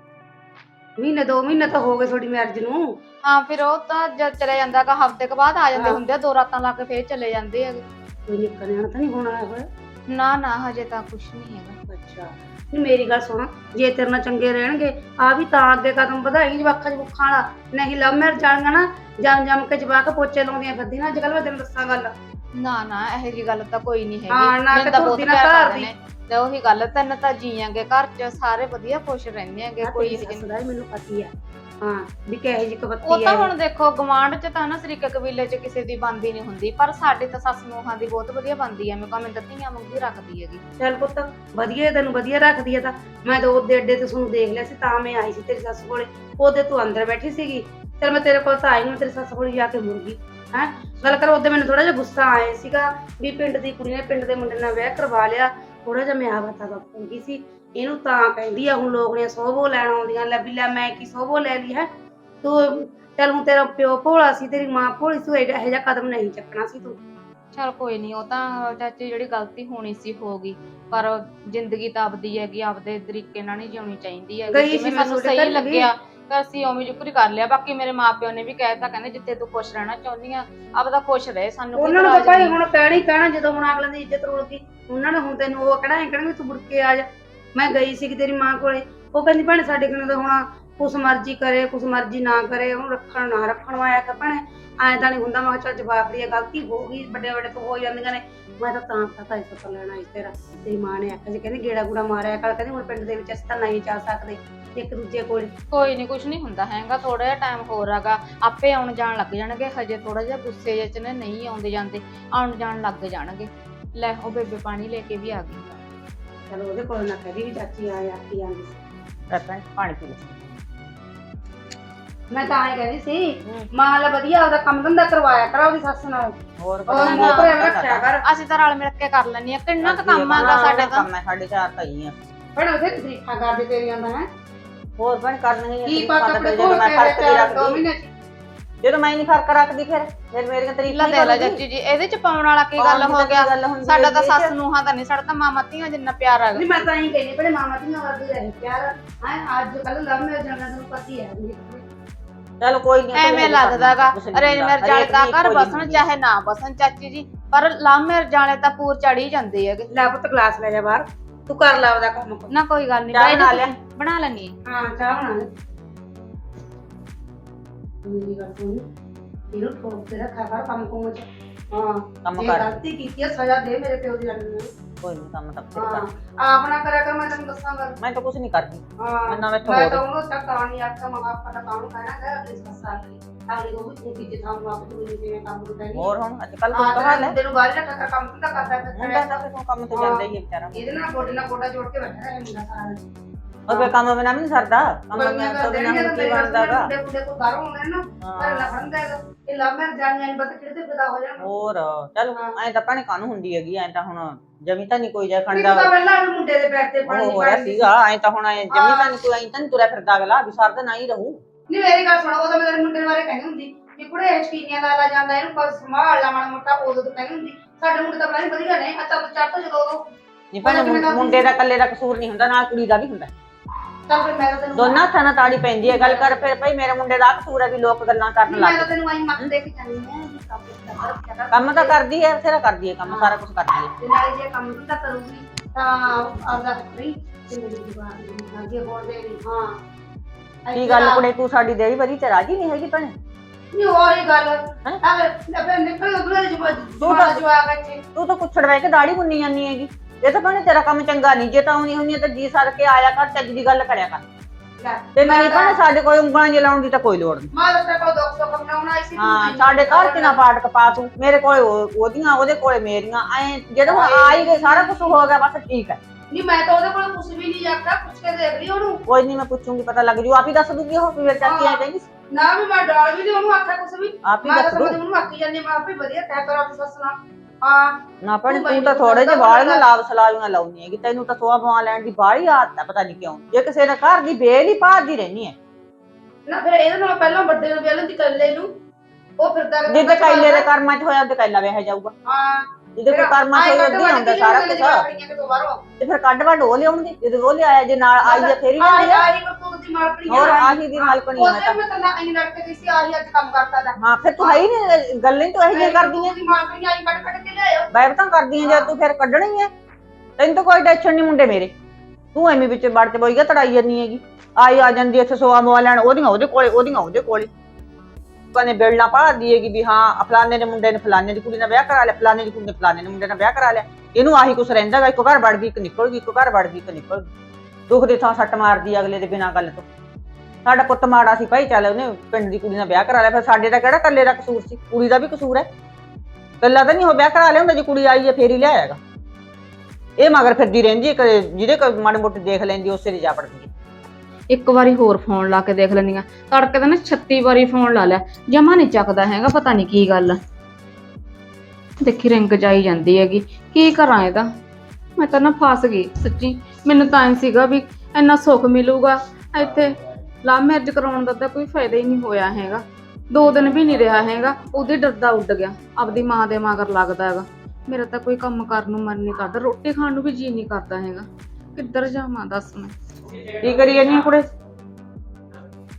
ਮਹੀਨੇ ਦੋ ਮਹੀਨੇ ਤਾਂ ਹੋ ਗਏ ਤੁਹਾਡੀ ਮੈਰਿਜ ਨੂੰ। ਹਾਂ ਫਿਰ ਉਹ ਤਾਂ ਜਦ ਚਲੇ ਜਾਂਦਾ ਕਾ ਹਫ਼ਤੇ ਕ ਬਾਅਦ ਆ ਜਾਂਦੇ ਹਾਂ। ਹੁੰਦੇ ਆ ਦੋ ਰਾਤਾਂ ਲਾ ਕੇ ਫੇਰ ਚਲੇ ਜਾਂਦੇ ਹੈਗੇ। ਕੋਈ ਨਿੱਕਾ ਨਿਆਣਾ ਤਾਂ ਨਹੀਂ ਹੋਣਾ ਹੋਇਆ ਨਾ ਨਾ ਹਜੇ ਤਾਂ ਕੁਛ ਨਹੀਂ ਹੈਗਾ। ਅੱਛਾ। ਮੇਰੀ ਗੱਲ ਸੁਣ ਜੇ ਤੇਰੇ ਨਾਲ ਚੰਗੇ ਰਹਿਣਗੇ ਆ ਵੀ ਤਾਂ ਅੱਗੇ ਕਦਮ ਵਧਾਈ ਜਵਾਖਾਂ ਜਵੁੱਖਾਂ ਵਾਲਾ। ਨਹੀਂ ਲਵ ਮੈਰਿਜ ਵਾਲੀਆਂ ਨਾ ਜੰਮ ਜੰਮ ਕੇ ਜਵਾਕ ਪੋਚੇ ਲਾਉਂਦੀਆਂ ਫਿਰਦੀਆਂ ਅੱਜ ਕੱਲ ਮੈਂ ਤੈਨੂੰ ਦੱਸਾਂ ਗੱਲ। ਨਾ ਨਾ ਇਹੋ ਜੀ ਗੱਲ ਤਾਂ ਕੋਈ ਨਹੀਂ ਹੈਗੀ। ਹਾਂ, ਨਾ ਕਿ ਤਾਂ ਨਾ ਪਿਆਰ ਘਰ ਦੀ। ਨੇ। ਤੇ ਉਹੀ ਗੱਲ ਤਿੰਨ ਤਾਂ ਜੀਆਂਗੇ ਘਰ 'ਚ ਸਾਰੇ ਵਧੀਆ ਖੁਸ਼ ਰਹਿੰਦੇ ਹੈਗੇ ਕੋਈ ਕੋਈ ਇਹੋ ਜਿਹੀ- ਸੱਸ ਦਾ ਵੀ ਮੈਨੂੰ ਪਤੀ ਆ। ਹਾਂ ਵੀ ਕਿਹੋ ਕਬੱਤੀ ਉਹ ਤਾਂ ਹੈ ਹੁਣ ਦੇਖੋ ਗਵਾਂਢ 'ਚ ਤਾਂ ਨਾ ਸਰੀਕੇ ਕਬੀਲੇ 'ਚ ਕਿਸੇ ਦੀ ਬੰਦੀ ਨਹੀਂ ਹੁੰਦੀ ਪਰ ਸਾਡੇ ਤਾਂ ਸੱਸ ਨੂੰਹਾਂ ਦੀ ਬਹੁਤ ਵਧੀਆ ਬੰਦੀ ਐ ਮੈਂ ਕਹਾਂ ਮੈਂ ਤਾਂ ਧੀਆਂ ਵਾਂਗੂ ਹੀ ਰੱਖਦੀ ਹੈਗੀ। ਚੱਲ ਪੁੱਤ ਵਧੀਆ ਤੈਨੂੰ ਵਧੀਆ ਰੱਖਦੀ ਆ ਤਾਂ। ਮੈਂ ਤਾਂ ਉਹਦੇ ਅੱਡੇ ਤੇ ਤੁਹਾਨੂੰ ਦੇਖ ਲਿਆ ਸੀ ਤਾਂ ਮੈਂ ਆਈ ਸੀ ਤੇਰੀ ਸੱਸ ਕੋਲੇ। ਉਹਦੇ ਤੂੰ ਅੰਦਰ ਬੈਠੀ ਸੀਗੀ। ਚਲ ਮੈਂ ਤੇਰੇ ਕੋਲ ਤਾਂ ਆਈ ਨੂੰ ਤੇਰੀ ਸੱਸ ਕੋਲ ਜਾ ਕੇ ਮੁੜ ਗਈ ਹੈ? ਗੱਲ ਕਰ ਉਹਦੇ ਮੈਨੂੰ ਥੋੜਾ ਜਿਹਾ ਗੁੱਸਾ ਆਇਆ ਸੀਗਾ ਵੀ ਪਿੰਡ ਦੀ ਕੁੜੀ ਨੇ ਪਿੰਡ ਦੇ ਮੁੰਡੇ ਨਾਲ ਵਿਆਹ ਕਰਵਾ ਲਿਆ। ਥੋੜਾ ਜਿਹਾ ਮੈਂ ਆਵਾ ਤਾਂ ਗਈ ਸੀ। ਇਹਨੂੰ ਤਾਂ ਕਹਿੰਦੀ ਆ ਹੁਣ ਲੋਕ ਨੇ ਸੋਭੋ ਲੈਣ ਆਉਂਦੀਆਂ ਲੈ ਵੀ ਲੈ ਮੈਂ ਕੀ ਸੋਭੋ ਲੈ ਲਈ ਹੈ? ਤੂੰ ਚੱਲ ਹੁਣ ਤੇਰਾ ਪਿਓ ਭੋਲਾ ਸੀ ਤੇਰੀ ਮਾਂ ਭੋਲੀ ਸੀ ਇਹੋ ਜਿਹਾ ਕਦਮ ਨਹੀਂ ਚੱਕਣਾ ਸੀ ਤੂੰ। ਚਲ ਕੋਈ ਨਹੀਂ ਉਹ ਤਾਂ ਚਾਚੀ ਜਿਹੜੀ ਗਲਤੀ ਹੋਣੀ ਸੀ ਹੋ ਗਈ। ਪਰ ਜ਼ਿੰਦਗੀ ਤਾਂ ਆਪਦੀ ਹੈਗੀ ਆਪਦੇ ਤਰੀਕੇ ਨਾਲ ਨਹੀਂ ਜਿਉਣੀ ਚਾਹੀਦੀ ਹੈਗੀ। ਗਈ ਸੀ ਜਿਵੇਂ ਮੈਂ ਸਾਨੂੰ ਤੁਹਾਡੇ ਸਹੀ। ਲੱਗਿਆ। ਤਾਂ ਅਸੀਂ ਉਵੇਂ ਜੁਕਰੀ ਕਰ ਲਿਆ। ਬਾਕੀ ਮੇਰੇ ਮਾਪਿਓ ਨੇ ਵੀ ਕਹਿਤਾ ਕਹਿੰਦੇ ਜਿੱਥੇ ਤੂੰ ਖੁਸ਼ ਰਹਿਣਾ ਚਾਹੁੰਦੀ ਆ ਆਪਦਾ ਖੁਸ਼ ਰਹੇ ਸਾਨੂੰ ਕੋਈ ਉਹਨਾਂ ਨੂੰ ਤਾਂ ਇਤਰਾਜ਼ ਭਾਈ ਨਹੀਂ। ਹੁਣ ਕਹਿਣਾ ਹੀ ਕਹਿਣਾ ਜਦੋਂ ਹੁਣ ਅਗਲੇ ਦੀ ਇੱਜ਼ਤ ਰੁਲ ਗਈ ਉਹਨਾਂ ਨੇ ਹੁਣ ਤੈਨੂੰ ਉਹ ਕਹਿਣਾ ਇਹ ਕਹਿਣਾ ਵੀ ਤੂੰ ਮੁੜ ਕੇ ਆ ਜਾ। ਮੈਂ ਗਈ ਸੀ ਤੇਰੀ ਮਾਂ ਕੋਲੇ। ਉਹ ਕਹਿੰਦੀ ਭੈਣੇ ਸਾਡੇ ਕੋਲ ਤਾਂ ਹੁਣ ਕੁਛ ਮਰਜ਼ੀ ਕਰੇ ਕੁਛ ਮਰਜ਼ੀ ਨਾ ਕਰੇ ਉਹਨੂੰ ਰੱਖਣ ਨਾ ਰੱਖਣ ਆਇਆ ਕਿ ਭੈਣੇ। ਐਂ ਤਾਂ ਨਹੀਂ ਹੁੰਦਾ ਮੈਂ ਕਿਹਾ ਚੱਲ ਜਵਾਬ ਦੀ ਇਹ ਗਲਤੀ ਹੋ ਗਈ ਵੱਡੇ ਵੱਡੇ ਤੋਂ ਹੋ ਜਾਂਦੀਆਂ ਨੇ। ਮੈਂ ਤਾਂ ਤਾਂ ਪਤਾ ਇਸ ਤੋਂ ਲੈਣਾ ਇਸ ਤੇਰਾ। ਤੇਰੀ ਮਾਂ ਨੇ ਆਖਿਆ ਸੀ ਕਹਿੰਦੀ ਗੇੜਾ ਗੂੜਾ ਮਾਰਿਆ ਕਰ ਕਹਿੰਦੀ ਹੁਣ ਪਿੰਡ ਦੇ ਵਿੱਚ ਅਸੀਂ ਤਾਂ ਨਹੀਂ ਜਾ ਸਕਦੇ ਇੱਕ ਦੂਜੇ ਕੋਲ। ਕੋਈ ਨਹੀਂ ਕੁਝ ਨਹੀਂ ਹੁੰਦਾ ਹੈਗਾ ਥੋੜਾ ਜਿਹਾ ਟਾਈਮ ਹੋਰ ਹੈਗਾ ਆਪੇ ਆਉਣ ਜਾਣ ਲੱਗ ਜਾਣਗੇ ਹਜੇ ਥੋੜਾ ਜਿਹਾ ਗੁੱਸੇ ਜਿਹੇ ਚ ਨੇ ਨਹੀਂ ਆਉਂਦੇ ਜਾਂਦੇ ਆਉਣ ਜਾਣ ਲੱਗ ਜਾਣਗੇ। ਲੈ ਉਹ ਬੇਬੇ ਪਾਣੀ ਲੈ ਕੇ ਵੀ ਆ ਗਈ। ਚਲੋ ਉਹਦੇ ਕੋਲ ਨਾ ਕਹਦੀ ਵੀ ਚਾਚੀ ਆ ਆ ਕੀ ਆਂਦੀ ਸੀ। ਪਾਣੀ ਪੀ ਲੈ ਮੈਂ ਤਾਂ ਐਂ ਕਹਿੰਦੀ ਸੀ ਮਾਂ ਲਾ ਵਧੀਆ ਉਹਦਾ ਕੰਮ ਧੰਦਾ ਕਰਵਾਇਆ ਕਰ ਉਹਦੀ ਸੱਸ ਨਾਲ। ਹੋਰ ਉਹ ਮੂੰਹ ਭਰਿਆ ਰੱਖਿਆ ਕਰ। ਅਸੀਂ ਤਾਂ ਰਲ ਮਿਲ ਕੇ ਕਰ ਲੈਣੀ ਆ ਕਿੰਨਾ ਕੁ ਕੰਮ ਆਗਾ ਸਾਡੇ ਤਾਂ। ਕੰਮ ਹੈ ਸਾਡੇ ਚਾਰ ਭਾਈ ਆ। ਭੈਣ ਉਹਦੇ ਤਰੀਫਾਂ ਕਰਦੇ ਤੇਰੀਆਂ ਦਾ ਹੈ? ਹੋਰ ਬਣ ਕਰਨੀ ਕੀ ਪਤਾ ਆਪਣੇ ਕੋਲ ਤੇਰੇ ਚਾਰ ਦੋ ਮਹੀਨੇ ਚ? ਜਦੋਂ ਮੈਂ ਨਹੀਂ ਫ਼ਰਕ ਰੱਖਦੀ ਫਿਰ ਫਿਰ ਮੇਰੀਆਂ ਲਾ ਤਰੀਕਾਂ ਦੇ ਲੈ ਚਾਚੀ ਜੀ ਇਹਦੇ ਚ ਪਾਉਣ ਵਾਲਾ ਕੀ ਗੱਲ ਹੋ ਗਿਆ? ਸਾਡਾ ਤਾਂ ਸੱਸ ਨੂੰਹਾਂ ਦਾ ਨਹੀਂ ਸਾਡਾ ਤਾਂ ਮਾਮਾ ਧੀਆਂ ਜਿੰਨਾ ਪਿਆਰ ਹੈਗਾ ਨਹੀਂ ਮੈਂ ਤਾਂ ਇਹ ਕਹਿੰਦੀ ਬੜੇ ਮਾਮਾ ਧੀਆਂ ਵਰਗੇ ਰਹੇ ਪਿਆਰ ਹੈ ਅੱਜ ਕੱਲ ਲਵ ਮੈਰਿਜ ਜਾਣਾ ਤੁਹਾਨੂੰ ਪਤਾ ਹੀ ਹੈ ਚਲ ਕੋਈ ਨਹੀਂ ਐਵੇਂ ਲੱਗਦਾਗਾ ਅਰੇਂਜ ਮੈਰਿਜ ਵਾਲੇ ਤਾਂ ਘਰ ਬਸਣ ਚਾਹੇ ਨਾ ਬਸਣ ਚਾਚੀ ਜੀ ਪਰ ਲਵ ਮੈਰਿਜ ਵਾਲੇ ਤਾਂ ਪੂਰ ਚੜੀ ਜਾਂਦੇ ਹੈਗੇ। ਲੈ ਪੁੱਤ ਗਲਾਸ ਲੈ ਜਾ ਬਾਹਰ ਤੂੰ ਕਰ ਲੈ ਉਹਦਾ ਕੰਮ। ਨਾ ਕੋਈ ਗੱਲ ਨਹੀਂ ਚਾਹ ਬਣਾ ਲਿਆ? ਬਣਾ ਲੈਣੀ ਹਾਂ ਚਾਹ ਬਣਾ ਲੈ ਮੇਰੀ ਗੱਲ ਸੁਣ। ਇਹਨੂੰ ਠੋਕ ਕੇ ਰੱਖਿਆ ਕਰ ਕੰਮ ਕੋਲ ਚ। ਹਾਂ ਕੰਮ ਜੇ ਕਰ। ਗਲਤੀ ਕੀਤੀ ਹੈ ਸਜ਼ਾ ਦੇ ਮੇਰੇ ਪਿਓ ਦੀ ਲੜਨੀ ਨੂੰ। ਕੋਈ ਨਹੀਂ ਕੰਮ ਤਾਂ ਫਿਰ ਹਾਂ ਕਰ ਆਪ ਨਾ ਕਰਿਆ ਕਰ ਮੈਂ ਤੈਨੂੰ ਦੱਸਾਂਗਾ। ਮੈਂ ਤਾਂ ਕੁਝ ਨਹੀਂ ਕਰਦੀ। ਹਾਂ ਮੈਂ ਨਾ ਮੈਥੋਂ ਮੈਂ ਹੋਰ ਤਾਂ ਉਹਨੂੰ ਤੱਕ ਕਹਾਣੀ ਆਖਾ ਮੈਂ ਆਪਾ ਦਾ ਕਾਨੂੰਨ ਕਹਿਣਾ ਹੈ ਸੱਸਾਂ ਲਈ ਅਗਲੇ ਨੂੰ ਵੀ ਕੀ ਜਿੱਥਾਂ ਆਪ ਨੂੰ ਜਿਵੇਂ ਕੰਮ ਨੂੰ ਕਹਿਣੀ ਹੋਰ ਹੁਣ ਅੱਜ ਕੱਲ ਹਾਂ ਕੋਈ ਕਹਾਲ ਹੈ ਤੇ ਨੂੰ ਬਾਹਰ ਰੱਖਾ ਕਰ ਕੰਮ ਤਾਂ ਕਰਦਾ ਹੈ ਮੁੰਡਾ ਤਾਂ ਫਿਰ ਕੰਮ ਤੇ ਜਾਂਦਾ ਹੀ ਹੈ ਵਿਚਾਰਾ। ਇਹਦੇ ਨਾਲ ਗੋਡੇ ਨਾਲ ਗੋਡਾ ਜੋੜ ਕੇ ਬੈਠਾ ਹੈ ਮੁੰਡਾ ਸਾਰਾ ਦਿਨ। ਉਹ ਫਿਰ ਕੰਮ ਬਿਨਾਂ ਵੀ ਨਹੀਂ ਸਰਦਾ। ਕੰਮ ਬਿਨਾਂ ਤੋਂ ਬਿਨਾਂ ਦੇਣੀਆਂ ਹੁਣ ਤਾਂ ਕੀ ਮੇਰੇ ਬਣਦਾਗਾ ਮੁੰਡੇ ਮੁੰਡੇ ਕੋ ਬਾਹਰੋਂ ਆਉਂਦੇ ਨੇ ਨਾ ਪਰ ਹੈਗਾ ਇਹ ਲਵ ਮੈਰਿਜ ਜਾਣੀ ਆਈ ਬਤ ਕਿਹਦੇ ਤੇ ਪਤਾ ਹੋ ਜਾਣਾ। ਹੋਰ ਚੱਲ। ਐ ਤਾਂ ਭੈਣੇ ਕਾਨੂੰ ਹੁੰਦੀ ਹੈਗੀ ਐ ਤਾਂ ਹੁਣ ਜਮੀ ਤਾਂ ਨਹੀਂ ਕੋਈ ਜਾ ਖੰਡਾ ਤਾਂ ਪਹਿਲਾਂ ਵੀ ਮੁੰਡੇ ਦੇ ਪੈਰ ਤੇ ਪਾਣੀ ਉਹ ਹੋ ਰਿਹਾ ਪਾਣੀ ਸੀਗਾ ਐ ਤਾਂ ਹੁਣ ਐ ਜਮੀ ਤਾਂ ਨਹੀਂ ਕੋਈ ਐ ਤਾਂ ਨਹੀਂ ਤੁਰਿਆ ਫਿਰਦਾ ਅਗਲਾ ਵੀ ਸਰਦਾ ਨਾ ਹੀ ਰਹੂ। ਨਹੀਂ ਮੇਰੀ ਗੱਲ ਸੁਣੋ ਉਦੋਂ ਮੇਰੇ ਮੁੰਡੇ ਬਾਰੇ ਕਹਿੰਦੀ ਹੁੰਦੀ ਵੀ ਕੁੜੇ ਹਚਕੀਨੀਆਂ ਲਾ ਲਾ ਜਾਂਦਾ ਇਹਨੂੰ ਕੋਈ ਸੰਭਾਲ ਲਾ ਮਾੜਾ ਮੋਟਾ ਉਦੋਂ ਤੋਂ ਕਹਿੰਦੀ ਹੁੰਦੀ। ਸਾਡੇ ਮੁੰਡੇ ਤਾਂ ਬੜਾ ਵਧੀਆ ਨੇ ਅੱਛਾ ਤੋਂ ਜਦੋਂ ਉਦੋਂ ਨਹੀਂ ਕਰਦੀ ਮੁੰਡੇ ਦਾ ਇਕੱਲੇ ਦਾ ਕਸੂਰ ਨਹੀਂ ਹੁੰਦਾ ਨਾਲ ਕੁੜੀ ਦਾ ਵੀ ਹੁੰਦਾ। ਚੱਲ ਫਿਰ ਮੈਂ ਤਾਂ ਤੈਨੂੰ ਦੋਨਾਂ ਹੱਥਾਂ ਨਾਲ ਤਾੜੀ ਪੈਂਦੀ ਹੈ ਗੱਲ ਕਰ ਫਿਰ ਭਾਈ ਮੇਰੇ ਮੁੰਡੇ ਦਾ ਆਹ ਕਸੂਰ ਹੈ ਵੀ ਲੋਕ ਗੱਲਾਂ ਕਰਨ ਲੱਗ ਮੈਂ ਤਾਂ ਤੈਨੂੰ ਆਈ ਮੱਤ ਦੇ ਕੇ ਜਾਂਦੀ ਹਾਂ ਵੀ ਕੰਮ ਕਰ ਰੱਖਿਆ ਕਰ ਕੰਮ ਤਾਂ ਕਰਦੀ ਹੈ ਬਥੇਰਾ ਕਰਦੀ ਹੈ ਕੰਮ ਸਾਰਾ ਕੁਝ ਕਰਦੀ ਹੈ। ਤੇ ਨਾਲੇ ਜੇ ਕੰਮ ਧੰਦਾ ਕਰੂਗੀ ਤਾਂ ਆਪਦਾ ਕਰੀ ਤੇ ਮੇਰੀ ਜਵਾਨ ਅੱਗੇ ਹੋਰ ਦੇ ਨਹੀਂ ਹਾਂ। ਕੀ ਗੱਲ ਕੁੜੇ ਤੂੰ ਸਾਡੀ ਦੇਰੀ ਵਰੀ ਤੇ ਰਾਜੀ ਨਹੀਂ ਹੈਗੀ ਭੈਣੇ। ਨਹੀਂ ਗੱਲ। ਹੈਂ? ਅਗਰ ਫਿਰ ਨਿਕਲ ਉਧਰ ਜਵਾ ਤੂੰ ਤਾਂ- ਜਵਾ ਕੇ ਤੂੰ ਤਾਂ ਕੁੱਛੜ ਕੇ ਦਾੜੀ ਮੁੰਨੀ ਜਾਂਦੀ ਹੈਗੀ। ਇਹ ਤਾਂ ਭੈਣੇ ਤੇਰਾ ਕੰਮ ਚੰਗਾ ਨਹੀਂ ਜੇ ਤਾਂ ਆਉਣੀ ਹੁੰਦੀ ਹੈ ਤਾਂ ਜੀ ਸਰ ਕੇ ਆਇਆ ਕਰ ਚੱਜ ਦੀ ਗੱਲ ਕਰਿਆ ਕਰ। ਤੇ ਨਹੀਂ ਭੈਣੇ ਸਾਡੇ ਕੋਈ ਉਂਗਲਾਂ ਜਲਾਉਣ ਦੀ ਤਾਂ ਕੋਈ ਲੋੜ ਨਹੀਂ। ਮਾਂ ਦਾ ਕੋਲ ਦੁੱਖ ਸੁੱਖ ਬਣਾਉਣਾ ਆਈ ਸੀ ਤੂੰ ਹਾਂ ਸਾਡੇ ਘਰ ਚ ਨਾ ਪਾਟਕ ਪਾ ਤੂੰ ਮੇਰੇ ਕੋਲੇ ਉਹ- ਉਹਦੀਆਂ ਉਹਦੇ ਕੋਲੇ ਮੇਰੀਆਂ ਐ ਜਦੋਂ ਹੁਣ ਆ ਹੀ ਗਏ ਸਾਰਾ ਕੁਝ ਹੋ ਗਿਆ ਬਸ ਠੀਕ ਹੈ। ਨਹੀਂ ਮੈਂ ਤਾਂ ਉਹਦੇ ਕੋਲ ਕੁਝ ਵੀ ਨਹੀਂ ਜਾਂਦਾ ਪੁੱਛ ਕੇ ਦੇਖ ਲਈ ਉਹਨੂੰ। ਕੋਈ ਨਹੀਂ ਮੈਂ ਪੁੱਛੂੰਗੀ ਪਤਾ ਲੱਗ ਜੂ। ਆਪ ਹੀ ਦੱਸ ਦੂਗੀ ਉਹ ਮੇਰੇ ਚਾਚੀ ਐ ਕਹਿੰਦੀ। ਨਾ ਵੀ ਮੈਂ ਡਾਲ ਵੀ ਨਹੀਂ ਉਹਨੂੰ ਆਖਿਆ ਕੁਝ ਵੀ। ਆਪ ਹੀ ਦੱਸ ਦੂ। ਉਹਨੂੰ ਆਖੀ ਜਾਂਦੀ ਮੈਂ ਆਪੇ ਵਧੀਆ ਤੈਅ ਕਰਾਂ ਆਪਣੀ ਸੱਸ ਨਾਲ। ਹਾਂ। ਨਾ ਭੈਣੇ ਤੂੰ ਤੂੰ ਤਾਂ ਥੋੜੇ ਜਿਹੇ ਵਾਲੀਆਂ ਬੜਾ। ਲਾਭ ਸਲਾਹੀਆਂ ਲਾਉਣੀ ਹੈਗੀ ਤੈਨੂੰ ਤਾਂ ਸੋਆ ਬਵਾ ਲੈਣ ਦੀ ਬਾਹਲੀ ਆਦਤ ਹੈ ਪਤਾ ਨਹੀਂ ਕਿਉਂ। ਜੇ ਕਿਸੇ ਦੇ ਘਰ ਦੀ ਬੇਲ ਹੀ ਭਾਜਦੀ ਰਹਿਣੀ ਹੈ ਨਾ ਫਿਰ ਇਹਦੇ ਨਾਲ ਪਹਿਲਾਂ ਵੱਡੇ ਨੂੰ ਵਿਆਹ ਦੀ ਕੱਲੇ ਨੂੰ। ਉਹ ਫਿਰਦਾ ਵਾ ਜਿੱਦੇ ਕੈਲੇ ਦੇ ਕਰਮਾਂ ਚ ਹੋਇਆ ਉਹਦੇ ਕੈਲਾ ਵਿਆਹ ਜਾਊਗਾ। ਹਾਂ। ਜਿਹਦੇ ਕੋਈ ਕਰਮਾਂ ਚ ਹੋਇਆ ਉਹਦੀ ਆਉਂਦਾ ਸਾਰਾ ਕੁਝ ਤੇ ਫਿਰ ਕੱਢ ਵੱਢ ਉਹ ਲਿਆਉਣਗੇ ਜਦੋਂ ਉਹ ਲਿਆਇਆ ਜੇ ਨਾਲ ਆਈ ਹੈ ਫੇਰ ਹੀ ਆਹੀ ਲਿਆਉਂਦੇ ਆ। ਆਹੀ ਕਰਤੂਤ ਦੀ ਮਾਲਕਣੀ ਹੋਰ ਆਹੀ ਦੀ ਮਾਲਕਣੀ ਮੈਂ ਉਹਦੇ ਮੈਂ ਤਾਂ ਨਾ ਇੰਨੀ ਲੜਕੇ ਦੀ ਸੀ ਆਹੀ ਅੱਜ ਕੰਮ ਕਰਦਾ ਦਾ ਤਾਂ। ਹਾਂ ਫਿਰ ਤੂੰ ਹੈ ਹੀ ਨਹੀਂ ਗੱਲਾਂ ਹੀ ਤੂੰ ਇਹੋ ਜਿਹੀਆਂ ਕਰਦੀ ਹੈ ਦੀ ਮਾਲਕਣੀ ਆਈ ਕੱਢ ਕੱਢ ਕਰਦੀਆਂ ਲਿਆਇਓ ਜੇ ਤੂੰ ਫਿਰ ਕੱਢਣਾ ਹੀ ਹੈ ਤੈਨੂੰ ਤਾਂ ਕੋਈ ਟੈਨਸ਼ਨ ਨਹੀਂ ਮੁੰਡੇ ਮੇਰੇ। ਤੂੰ ਐਵੇਂ ਵਿੱਚ ਵੜ ਤੇ ਬੋਈਗਾ ਤੜਾਈ ਜੰਨੀ ਹੈਗੀ। ਆਈ ਆ ਜਾਂਦੀ ਇੱਥੇ ਸੋਆ ਮੋਆ ਲੈਣ, ਉਹਦੀਆਂ ਉਹਦੇ ਕੋਲੇ, ਉਹਦੀਆਂ ਉਹਦੇ ਕੋਲੇ। ਕਨੇ ਬੇਲਣਾ ਪਾਦੀ ਹੈਗੀ ਵੀ ਹਾਂ ਫਲਾਣੇ ਦੇ ਮੁੰਡੇ ਨੇ ਫਲਾਣੇ ਦੀ ਕੁੜੀ ਨਾਲ ਵਿਆਹ ਕਰਾ ਲਿਆ, ਫਲਾਣੇ ਦੀ ਕੁੜੀ ਨੇ ਫਲਾਣੇ ਦੇ ਮੁੰਡੇ ਨਾਲ ਵਿਆਹ ਕਰਾ ਲਿਆ। ਇਹਨੂੰ ਆਹੀ ਕੁਛ ਰਹਿੰਦਾ ਗਾ, ਇੱਕ ਘਰ ਵੜ ਗਈ, ਇੱਕ ਨਿਕਲ ਗਈ, ਇੱਕ ਘਰ ਵੜ ਗਈ, ਇੱਕ ਨਿਕਲ ਗਈ। ਦੁੱਖ ਦੇ ਥਾਂ ਸੱਟ ਮਾਰਦੀ ਅਗਲੇ ਦੇ ਬਿਨਾਂ ਗੱਲ ਤੋਂ। ਸਾਡਾ ਪੁੱਤ ਮਾੜਾ ਸੀ ਭਾਈ, ਚੱਲ ਉਹਨੇ ਪਿੰਡ ਦੀ ਕੁੜੀ ਨਾਲ ਵਿਆਹ ਕਰਾ ਲਿਆ, ਫਿਰ ਸਾਡੇ ਦਾ ਕਿਹੜਾ ਕੱਲੇ ਦਾ ਕਸੂਰ ਸੀ? ਕੁੜੀ ਦਾ ਵੀ ਕਸੂਰ ਹੈ ਕੱਲਾ ਤਾਂ ਨਹੀਂ ਹੋ, ਵਿਆਹ ਕਰਾ ਲਿਆ ਜੇ ਕੁੜੀ ਆਈ ਹੈ ਫੇਰ ਹੀ ਲਿਆਏਗਾ ਇਹ ਮਗਰ ਫਿਰਦੀ ਰਹਿੰਦੀ ਹੈ ਕਦੇ ਜਿਹਦੇ ਕੋਈ ਮਾੜੇ ਮੋਟੇ ਦੇਖ ਲੈਂਦੀ ਉਸੇ ਦੀ ਜਾ ਪੜਦੀ ਹੈ ਇੱਕ ਵਾਰੀ ਹੋਰ ਫੋਨ ਲਾ ਕੇ ਦੇਖ ਲੈਂਦੀ ਆ। ਤੜਕੇ ਤਾਂ ਨਾ 36 ਵਾਰੀ ਫੋਨ ਲਾ ਲਿਆ। ਜਮਾ ਨਹੀਂ ਚੱਕਦਾ ਹੈਗਾ, ਪਤਾ ਨਹੀਂ ਕੀ ਗੱਲ ਆ। ਦੇਖੀ ਰਿੰਗ ਜਾਈ ਜਾਂਦੀ ਹੈਗੀ। ਕੀ ਕਰਾਂ ਇਹਦਾ? ਮੈਂ ਤਾਂ ਨਾ ਫਸ ਗਈ, ਸੱਚੀ। ਮੈਨੂੰ ਤਾਂ ਐਂ ਸੀਗਾ ਵੀ ਇੰਨਾ ਸੁੱਖ ਮਿਲੂਗਾ। ਇੱਥੇ ਲਵ ਮੈਰਿਜ ਕਰਾਉਣ ਦਾ ਤਾਂ ਕੋਈ ਫਾਇਦਾ ਹੀ ਨਹੀਂ ਹੋਇਆ ਹੈਗਾ। ਦੋ ਦਿਨ ਵੀ ਨਹੀਂ ਰਿਹਾ ਹੈਗਾ ਉਹਦੇ ਡਰਦਾ ਉੱਡ ਗਿਆ। ਆਪਦੀ ਮਾਂ ਦੇ ਮਗਰ ਲੱਗਦਾ ਹੈਗਾ। ਮੇਰਾ ਤਾਂ ਕੋਈ ਕੰਮ ਕਰਨ ਨੂੰ ਮਨ ਨਹੀਂ ਕਰਦਾ ਰੋਟੀ ਖਾਣ ਨੂੰ ਵੀ ਜੀ ਨਹੀਂ ਕਰਦਾ ਹੈਗਾ। ਕਿੱਧਰ ਜਾਵਾਂ ਦੱਸ ਮੈਂ? ਕੀ ਕਰੀ ਜਾਨੀ ਆ ਕੁੜੇ?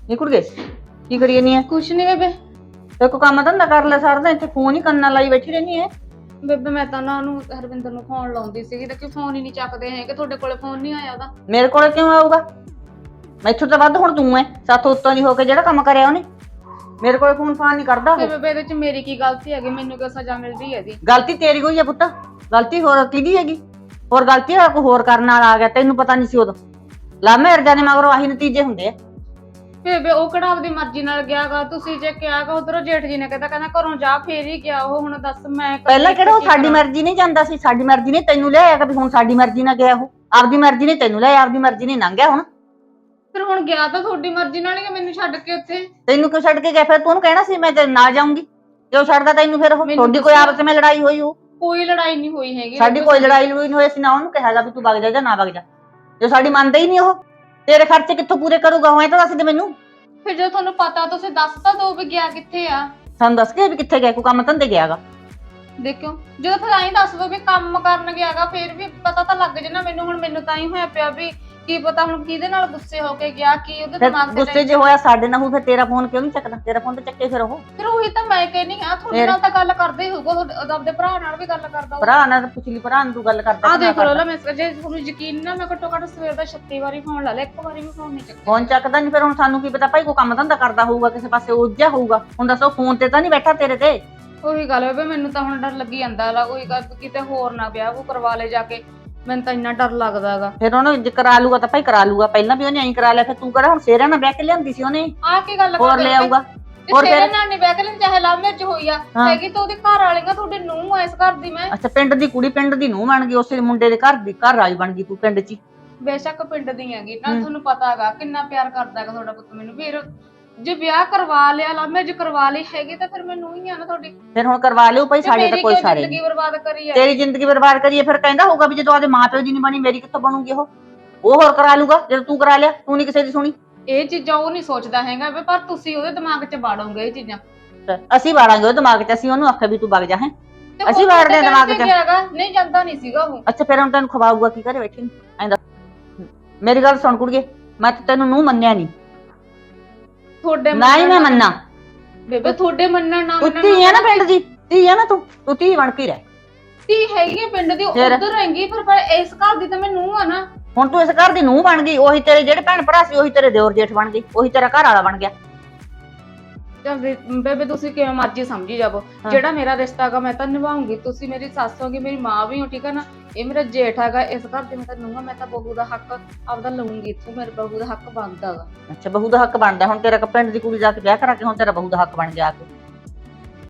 ਨੀ ਕੁੜਗੇ ਕੀ ਕਰੀ ਜਾਨੀ ਆ? ਕੁਛ ਨਹੀਂ ਬੇਬੇ। ਤੇ ਕੋ ਕੰਮ ਧੰਦਾ ਕਰ ਲੈ ਸਾਰਾ ਦਿਨ ਇੱਥੇ ਫੋਨ ਹੀ ਕੰਨਾਂ ਲਾਈ ਬੈਠੀ ਰਹਿੰਦੀ ਹੈ ਬੇਬੇ ਮੈਂ ਤਾਂ ਨਾ ਉਹਨੂੰ ਹਰਵਿੰਦਰ ਨੂੰ ਫੋਨ ਲਾਉਂਦੀ ਸੀਗੀ ਤੇ ਕਿ ਫੋਨ ਹੀ ਨਹੀਂ ਚੱਕਦੇ ਹੈਗੇ ਤੁਹਾਡੇ ਕੋਲੇ ਫੋਨ ਨਹੀਂ ਆਇਆ ਉਹਦਾ। ਮੇਰੇ ਕੋਲ ਕਿਉਂ ਆਊਗਾ? ਮੈਥੋਂ ਤਾਂ ਵੱਧ ਹੁਣ ਤੂੰ ਐ ਸਾਥੋਂ ਉੱਤੋਂ ਨਹੀਂ ਹੋ ਕੇ ਜਿਹੜਾ ਕੰਮ ਕਰਿਆ ਉਹਨੇ। ਮੇਰੇ ਕੋਲ ਫੋਨ ਫਾਨ ਨਹੀਂ ਕਰਦਾ ਤੇ ਉਹ ਬੇਬੇ ਇਹਦੇ ਚ ਮੇਰੀ ਕੀ ਗਲਤੀ ਹੈਗੀ? ਮੈਨੂੰ ਕਿਉਂ ਸਜ਼ਾ ਮਿਲ ਰਹੀ ਹੈ ਜੀ ਗਲਤੀ ਤੇਰੀ ਹੋਈ ਹੈ ਪੁੱਤ? ਗਲਤੀ ਹੋਰ ਕਿਹਦੀ ਹੈਗੀ? ਹੋਰ ਗਲਤੀ ਆ ਕੋਈ ਹੋਰ ਕਰਨ ਵਾਲਾ ਆ ਗਿਆ ਤੈਨੂੰ ਪਤਾ ਨਹੀਂ ਸੀ ਉਦੋਂ। ਲਾਮੇ ਅਰਜਾ ਦੇ ਮਗਰੋਂ ਆਹੀ ਨਤੀਜੇ ਹੁੰਦੇ ਆ। ਬੇਬੇ ਉਹ ਕਿਹੜਾ ਆਪਦੀ ਮਰਜ਼ੀ ਨਾਲ ਗਿਆਗਾ ਤੁਸੀਂ ਜੇ ਕਿਹਾਗਾ ਉਧਰੋਂ ਜੇਠ ਜੀ ਨੇ ਕਹਿੰਦਾ ਕਹਿੰਦਾ ਘਰੋਂ ਜਾ ਫੇਰ ਹੀ ਗਿਆ। ਉਹ ਹੁਣ ਦੱਸ ਮੈਂ ਪਹਿਲਾਂ ਕਿਹੜਾ ਉਹ ਕੀ ਸਾਡੀ ਕਰਾਂ? ਮਰਜ਼ੀ ਨਹੀਂ ਜਾਂਦਾ ਸੀ? ਸਾਡੀ ਮਰਜ਼ੀ ਨੇ ਤੈਨੂੰ ਲਿਆਇਆ ਕਿ ਵੀ ਹੁਣ ਸਾਡੀ ਮਰਜ਼ੀ ਨਾਲ ਗਿਆ ਉਹ। ਆਪਦੀ ਮਰਜ਼ੀ ਨੇ ਤੈਨੂੰ ਲਿਆਇਆ ਆਪਦੀ ਮਰਜ਼ੀ ਨੇ ਲੰਘ ਗਿਆ ਹੁਣ। ਫਿਰ ਹੁਣ ਗਿਆ ਤਾਂ ਤੁਹਾਡੀ ਮਰਜ਼ੀ ਨਾਲ ਹੀ ਆ, ਮੈਨੂੰ ਛੱਡ ਕੇ ਉੱਥੇ? ਤੈਨੂੰ ਕਿਉਂ ਛੱਡ ਕੇ ਗਿਆ? ਫਿਰ ਤੂੰ ਉਹਨੂੰ ਕਹਿਣਾ ਸੀ ਮੈਂ ਤੇ ਨਾਲ ਜਾਊਂਗੀ। ਕਿਉਂ ਛੱਡਦਾ ਤੈਨੂੰ ਫਿਰ ਉਹ? ਮੈਨੂੰ ਤੁਹਾਡੀ ਕੋਈ। ਆਪਸ ਵਿੱਚ ਲੜਾਈ ਹੋਈ ਹੋ ਕੋਈ ਲੜਾਈ ਨਹੀਂ ਹੋਈ ਹੈਗੀ। ਸਾਡੀ ਕੋਈ ਲੜਾਈ ਲੜੂਈ ਨਹੀਂ ਹੋਈ ਸੀ ਨਾ ਉਹਨੂੰ ਕਹਾਗਾ ਵੀ ਤੂੰ ਵਗ ਜਾ ਜਾਂ ਨਾ ਵਗ ਜਾ। ਜੇ ਸਾਡੀ ਮੰਨਦਾ ਹੀ ਨਹੀਂ ਉਹ ਤੇਰੇ ਖਰਚੇ ਕਿੱਥੋਂ ਪੂਰੇ ਕਰੂਗਾ? ਉਹ ਐ ਤਾਂ ਦੱਸ ਦੇ ਮੈਨੂੰ। ਫਿਰ ਜਦੋਂ ਤੁਹਾਨੂੰ ਪਤਾ ਤੁਸੀਂ ਦੱਸ ਤਾਂ ਦੋ ਵੀ ਗਿਆ ਕਿੱਥੇ ਆ। ਸਾਨੂੰ ਦੱਸ ਕੇ ਵੀ ਕਿੱਥੇ ਗਿਆ ਕੋਈ ਕੰਮ ਧੰਦੇ ਗਿਆਗਾ। ਦੇਖਿਓ ਜਦੋਂ ਫਿਰ ਐਂ ਦੱਸ ਦੋ ਵੀ ਕੰਮ ਕਰਨ ਗਿਆਗਾ ਫਿਰ ਵੀ ਪਤਾ ਤਾਂ ਲੱਗ ਜੇ ਨਾ ਮੈਨੂੰ ਹੁਣ ਮੈਨੂੰ ਤਾਂ ਹੀ ਹੋਇਆ ਪਿਆ ਵੀ ਕੀ ਪਤਾ ਹੁਣ ਕਿਹਦੇ ਨਾਲ ਗੁੱਸੇ ਹੋ ਕੇ ਗਿਆ ਕੀ ਉਹਦੇ ਫਿਰ ਦਿਮਾਗ ਤੇ ਗੁੱਸੇ ਜੇ ਹੋਇਆ ਸਾਡੇ ਨਾਲ ਹੋ ਫਿਰ ਤੇਰਾ ਫੋਨ ਕਿਉਂ ਨਹੀਂ ਚੱਕਦਾ ਤੇਰਾ ਫੋਨ ਤੇ ਚੱਕੇ ਫਿਰ ਉਹ। ਫਿਰ ਉਹੀ ਤਾਂ ਮੈਂ ਕਹਿੰਨੀ ਆ ਤੁਹਾਡੇ ਫਿਰ? ਨਾਲ ਤਾਂ ਗੱਲ ਕਰਦੇ ਹੀ ਹੋਊਗਾ ਤੁਹਾਡੇ ਉਹਦਾ ਆਪਦੇ ਭਰਾ ਨਾਲ ਵੀ ਗੱਲ ਕਰਦਾ ਹੋਊਗਾ। ਭਰਾ ਨਾਲ ਪੁੱਛ ਲਈ ਭਰਾ ਨੂੰ ਤੂੰ ਗੱਲ ਕਰਦਾ ਆ ਕਿ ਨਾ ਦੇਖ ਲਓ ਕਰਦਾ। ਲੈ ਮੈਂ ਜੇ ਤੁਹਾਨੂੰ ਯਕੀਨ ਨਾ ਮੈਂ ਘੱਟੋ ਘੱਟ ਸਵੇਰ ਦਾ 36 ਵਾਰੀ ਫੋਨ ਲਾ ਲਿਆ ਇੱਕ ਵਾਰੀ ਵੀ ਫੋਨ ਨਹੀਂ ਚੱਕਿਆ। ਫੋਨ ਚੱਕਦਾ ਨਹੀਂ ਫਿਰ ਹੁਣ ਸਾਨੂੰ ਕੀ ਪਤਾ ਭਾਈ ਕੋਈ ਕੰਮ ਧੰਦਾ ਕਰਦਾ ਹੋਊਗਾ ਕਿਸੇ ਪਾਸੇ ਉੱਜਿਆ ਹੋਊਗਾ। ਹੁਣ ਦੱਸੋ ਫੋਨ ਤੇ ਤਾਂ ਨਹੀਂ ਬੈਠਾ ਤੇਰੇ ਤੇ? ਉਹੀ ਗੱਲ ਹੈ ਵੀ ਮੈਨੂੰ ਤਾਂ ਹੁਣ ਡਰ ਲੱਗੀ ਜਾਂਦਾ ਲਾ ਕੋਈ ਗੱਲ ਕਿਤੇ ਹੋਰ ਨਾ ਵਿਆਹ ਕੋ ਕਰਵਾ ਲੈ ਜਾ ਕੇ। ਮੈਨੂੰ ਤਾਂ ਇੰਨਾ ਡਰ ਲੱਗਦਾ ਹੈਗਾ ਫਿਰ ਉਹਨੂੰ ਜੇ ਕਰਾ ਲੂਗਾ ਤਾਂ ਭਾਈ ਕਰਾ ਲੂਗਾ ਪਹਿਲਾਂ ਵੀ ਉਹਨੇ ਐਂ ਕਰਾ ਲਿਆ ਫਿਰ ਤੂੰ ਕਿਹੜਾ ਹੁਣ ਸੇਰਾ ਨਾਲ ਬਹਿ ਕੇ ਲਿਆਂਦੀ ਸੀ ਉਹਨੇ ਆ ਕੀ ਗੱਲ ਹੋਰ ਲੈ? ਆਊਗਾ ਹੋਰ ਤੇਰੇ? ਨਾਲ ਨਹੀਂ ਬਹਿ ਕੇ ਲੈਣ ਚਾਹੇ ਲਵ ਮੈਰਿਜ ਹੋਈ ਆ ਹਾਂ। ਹੈਗੀ ਤਾਂ ਉਹਦੇ ਘਰ ਵਾਲੀਆਂ ਤੁਹਾਡੇ ਨੂੰ ਇਸ ਘਰ ਦੀ ਮੈਂ ਅੱਛਾ ਪਿੰਡ ਦੀ ਕੁੜੀ ਪਿੰਡ ਦੀ ਨੂੰ ਬਣ ਗਈ ਉਸੇ ਮੁੰਡੇ ਦੇ ਘਰ ਦੀ ਘਰ ਵਾਲੀ ਬਣ ਗਈ ਤੂੰ ਪਿੰਡ 'ਚ ਹੀ। ਬੇਸ਼ੱਕ ਪਿੰਡ ਦੀ ਹੈਗੀ ਨਾ ਹੂੰ। ਤੁਹਾਨੂੰ ਪਤਾ ਹੈਗਾ ਕਿੰਨਾ ਪਿਆਰ ਕਰਦਾ ਹੈਗਾ ਤੁਹਾਡਾ ਪੁੱਤ ਮੈਨੂੰ ਫਿਰ ਜੇ ਵਿਆਹ ਕਰਵਾ ਲਿਆ ਲਵ ਮੈਰਿਜ ਕਰਵਾ ਲਈ ਹੈਗੀ ਤਾਂ ਫਿਰ ਮੈਨੂੰ ਹੀ ਆ ਨਾ ਤੁਹਾਡੀ। ਫਿਰ ਹੁਣ ਕਰਵਾ ਲਿਓ ਭਾਈ ਸਾਡੇ ਤਾਂ ਮੇਰੀ ਕੋਈ ਕਿਉਂ ਸਾਰੇ ਜ਼ਿੰਦਗੀ ਨਹੀਂ। ਬਰਬਾਦ ਕਰੀ ਹੈ ਤੇਰੀ ਜ਼ਿੰਦਗੀ ਬਰਬਾਦ ਕਰੀਏ ਫਿਰ ਕਹਿੰਦਾ ਹੋਊਗਾ ਵੀ ਜਦੋਂ ਆਦੇ ਮਾਪਿਓ ਦੀ ਨਹੀਂ ਬਣੀ ਮੇਰੀ ਕਿੱਥੋਂ ਬਣੂਗੀ ਉਹ? ਉਹ ਹੋਰ ਕਰਾ ਲੂਗਾ ਜਦੋਂ ਤੂੰ ਕਰਾ ਲਿਆ ਤੂੰ ਨਹੀਂ ਕਿਸੇ ਦੀ ਸੁਣੀ। ਇਹ ਚੀਜ਼ਾਂ ਉਹ ਨਹੀਂ ਸੋਚਦਾ ਹੈਗਾ ਵੀ ਪਰ ਤੁਸੀਂ ਉਹਦੇ ਦਿਮਾਗ 'ਚ ਬਾੜੋਗੇ ਇਹ ਚੀਜ਼ਾਂ। ਅਸੀਂ ਵਾੜਾਂਗੇ ਉਹ ਦਿਮਾਗ 'ਚ ਅਸੀਂ ਉਹਨੂੰ ਆਖਿਆ ਵੀ ਤੂੰ ਵਗ ਜਾ ਹੈ। ਤੇ ਅਸੀਂ ਉਹ ਵਾੜਦੇ ਆ ਦਿਮਾਗ 'ਚ। ਨਹੀਂ ਜਾਂਦਾ ਨਹੀਂ ਸੀਗਾ ਉਹ। ਅੱਛਾ ਫਿਰ ਹੁਣ ਤੈਨੂੰ ਖਵਾਊਗਾ ਕੀ ਘਰੇ ਬੈਠੀ ਨੂੰ? ਐਂ ਦੱਸ। ਮੇਰੀ ਗੱਲ ਸੁਣ ਕੁੜੀਏ ਮੈਂ ਤਾਂ ਤੈਨੂੰ ਨੂੰ ਮੰਨਿਆ ਨਹੀਂ ਤੁਹਾਡੇ ਨਾ ਹੀ ਮੈਂ ਮੰਨਣ ਮੰਨਾਂ। ਬੇਬੇ ਤੁਹਾਡੇ ਮੰਨਣ ਨਾ ਤੂੰ ਮੰਨਣ ਧੀ ਹੈ ਨਾ ਪਿੰਡ ਦੀ ਧੀ ਹੈ ਨਾ ਤੂੰ ਤੂੰ ਧੀ ਬਣ ਕੇ ਹੀ ਰਹਿ। ਧੀ ਹੈਗੀ ਆ ਪਿੰਡ ਦੀ ਫਿਰ? ਉਧਰ ਰਹੇਗੀ ਪਰ ਪਰ ਇਸ ਘਰ ਦੀ ਤਾਂ ਮੈਂ ਨੂੰਹ ਆ ਨਾ। ਹੁਣ ਤੂੰ ਇਸ ਘਰ ਦੀ ਨੂੰਹ ਬਣ ਗਈ ਉਹੀ ਤੇਰੇ ਜਿਹੜੇ ਭੈਣ ਭਰਾ ਸੀ ਉਹੀ ਤੇਰੇ ਦਿਓਰ ਜੇਠ ਬਣ ਗਈ ਉਹੀ ਤੇਰਾ ਘਰ ਵਾਲਾ ਬਣ ਗਿਆ। ਬੇ- ਬੇਬੇ ਤੁਸੀਂ ਕਿਵੇਂ ਮਰਜ਼ੀ ਸਮਝੀ ਜਾਵੋ। ਹਾਂ। ਜਿਹੜਾ ਮੇਰਾ ਰਿਸ਼ਤਾ ਹੈਗਾ ਮੈਂ ਤਾਂ ਨਿਭਾਉਂਗੀ। ਤੁਸੀਂ ਮੇਰੀ ਸੱਸ ਹੋਗੀ ਮੇਰੀ ਮਾਂ ਵੀ ਹੋ ਠੀਕ ਹੈ ਨਾ? ਇਹ ਮੇਰਾ ਜੇਠ ਹੈਗਾ ਇਸ ਘਰ ਦੀ ਮੈਂ ਤਾਂ ਨੂੰਹ ਮੈਂ ਤਾਂ ਬਹੂ ਦਾ ਹੱਕ ਆਪਦਾ ਲਵਾਂਗੀ ਇੱਥੋਂ ਮੇਰੇ ਬਹੂ ਦਾ ਹੱਕ ਬਣਦਾ ਹੈਗਾ। ਅੱਛਾ ਬਹੂ ਦਾ ਹੱਕ ਬਣਦਾ। ਹੁਣ ਤੇਰਾ ਪਿੰਡ ਦੀ ਕੁੜੀ ਜਾ ਕੇ ਵਿਆਹ ਕਰਾ ਕੇ ਹੁਣ ਤੇਰਾ ਬਹੂ ਦਾ ਹੱਕ ਬਣ ਗਿਆ ਆ ਕੇ।